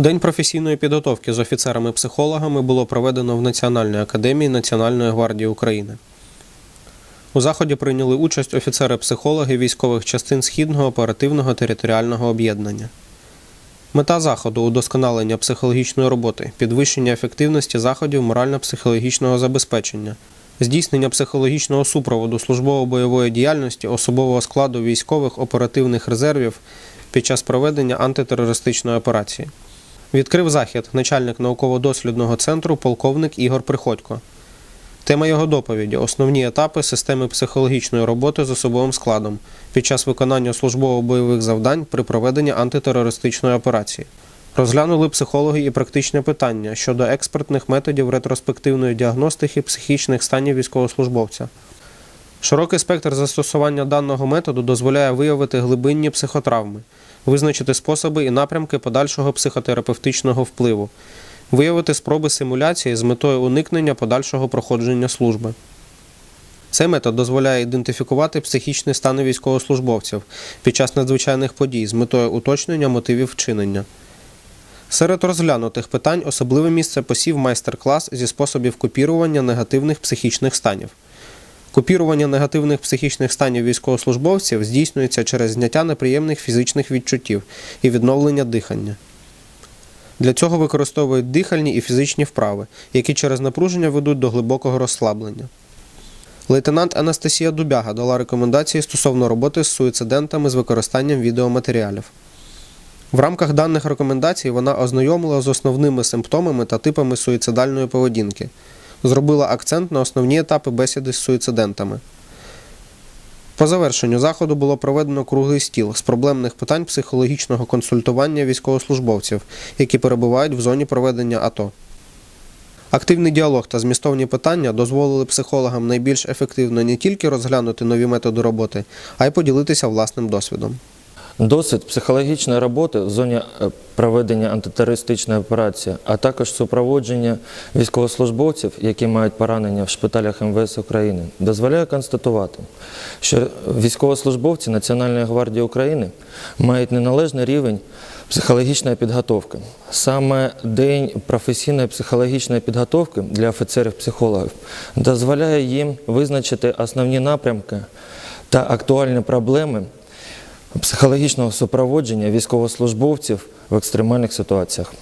День професійної підготовки з офіцерами-психологами було проведено в Національній академії Національної гвардії України. У заході прийняли участь офіцери-психологи військових частин Східного оперативного територіального об'єднання. Мета заходу удосконалення психологічної роботи, підвищення ефективності заходів морально-психологічного забезпечення, здійснення психологічного супроводу службово-бойової діяльності особового складу військових оперативних резервів під час проведення антитерористичної операції. Відкрив захід начальник науково-дослідного центру полковник Ігор Приходько. Тема його доповіді основні етапи системи психологічної роботи з особовим складом під час виконання службово-бойових завдань при проведенні антитерористичної операції. Розглянули психологи і практичне питання щодо експертних методів ретроспективної діагностики психічних станів військовослужбовця. Широкий спектр застосування даного методу дозволяє виявити глибинні психотравми, визначити способи і напрямки подальшого психотерапевтичного впливу, виявити спроби симуляції з метою уникнення подальшого проходження служби. Цей метод дозволяє ідентифікувати психічні стани військовослужбовців під час надзвичайних подій з метою уточнення мотивів вчинення. Серед розглянутих питань особливе місце посів майстер-клас зі способів копірування негативних психічних станів. Копірування негативних психічних станів військовослужбовців здійснюється через зняття неприємних фізичних відчуттів і відновлення дихання. Для цього використовують дихальні і фізичні вправи, які через напруження ведуть до глибокого розслаблення. Лейтенант Анастасія Дубяга дала рекомендації стосовно роботи з суїцидентами з використанням відеоматеріалів. В рамках даних рекомендацій вона ознайомила з основними симптомами та типами суїцидальної поведінки, зробила акцент на основні етапи бесіди з суїцидентами. По завершенню заходу було проведено круглий стіл з проблемних питань психологічного консультування військовослужбовців, які перебувають в зоні проведення АТО. Активний діалог та змістовні питання дозволили психологам найбільш ефективно не тільки розглянути нові методи роботи, а й поділитися власним досвідом. Досвід психологічної роботи в зоні е, проведення антитерористичної операції, а також супроводження військовослужбовців, які мають поранення в шпиталях МВС України, дозволяє констатувати, що військовослужбовці Національної гвардії України мають неналежний рівень психологічної підготовки. Саме день професійної психологічної підготовки для офіцерів-психологів дозволяє їм визначити основні напрямки та актуальні проблеми психологічного супроводження військовослужбовців в екстремальних ситуаціях.